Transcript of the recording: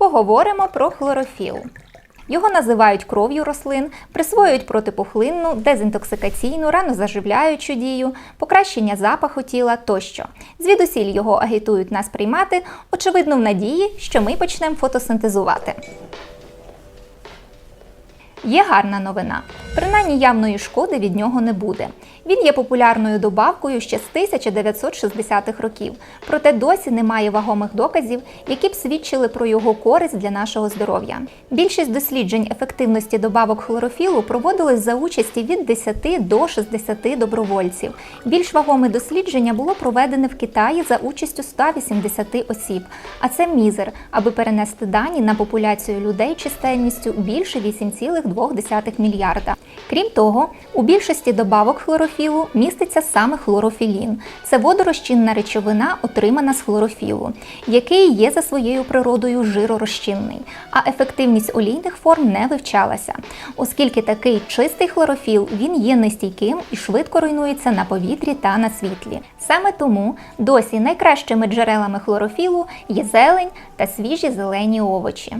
Поговоримо про хлорофіл. Його називають кров'ю рослин, присвоюють протипухлинну, дезінтоксикаційну, ранозаживляючу дію, покращення запаху тіла тощо. Звідусіль його агітують нас приймати, очевидно, в надії, що ми почнемо фотосинтезувати. Є гарна новина. Принаймні явної шкоди від нього не буде. Він є популярною добавкою ще з 1960-х років, проте досі немає вагомих доказів, які б свідчили про його користь для нашого здоров'я. Більшість досліджень ефективності добавок хлорофілу проводилось за участі від 10 до 60 добровольців. Більш вагоме дослідження було проведене в Китаї за участю 180 осіб, а це мізер, аби перенести дані на популяцію людей чисельністю більше 8,2 мільярда. Крім того, у більшості добавок хлорофілу міститься саме хлорофілін. Це водорозчинна речовина, отримана з хлорофілу, який є за своєю природою жиророзчинний, а ефективність олійних форм не вивчалася, оскільки такий чистий хлорофіл він є нестійким і швидко руйнується на повітрі та на світлі. Саме тому досі найкращими джерелами хлорофілу є зелень та свіжі зелені овочі.